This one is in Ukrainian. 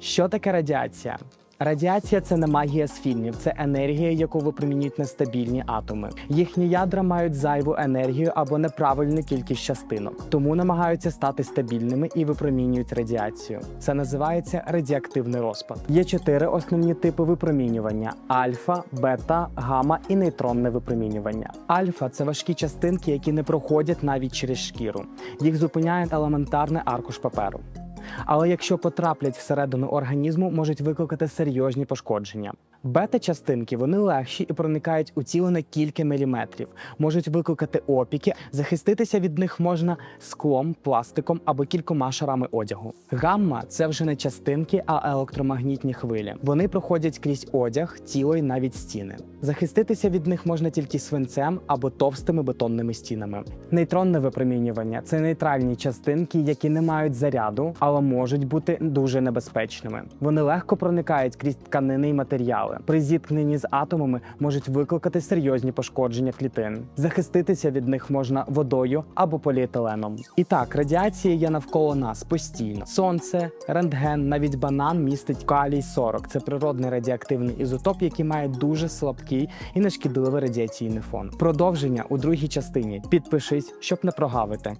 Що таке радіація? Радіація це не магія з фільмів, це енергія, яку випромінюють нестабільні атоми. Їхні ядра мають зайву енергію або неправильну кількість частинок, тому намагаються стати стабільними і випромінюють радіацію. Це називається радіоактивний розпад. Є чотири основні типи випромінювання: альфа, бета, гамма і нейтронне випромінювання. Альфа це важкі частинки, які не проходять навіть через шкіру. Їх зупиняє елементарний аркуш паперу. Але якщо потраплять всередину організму, можуть викликати серйозні пошкодження. Бета-частинки вони легші і проникають у тіло на кілька міліметрів, можуть викликати опіки. Захиститися від них можна склом, пластиком або кількома шарами одягу. Гамма це вже не частинки, а електромагнітні хвилі. Вони проходять крізь одяг, тіло і навіть стіни. Захиститися від них можна тільки свинцем або товстими бетонними стінами. Нейтронне випромінювання це нейтральні частинки, які не мають заряду, але можуть бути дуже небезпечними. Вони легко проникають крізь тканини і матеріали. При зіткненні з атомами можуть викликати серйозні пошкодження клітин. Захиститися від них можна водою або поліетиленом. І так, радіація є навколо нас постійно. Сонце, рентген, навіть банан містить калій 40. Це природний радіоактивний ізотоп, який має дуже слабкий і нешкідливий радіаційний фон. Продовження у другій частині. Підпишись, щоб не прогавити.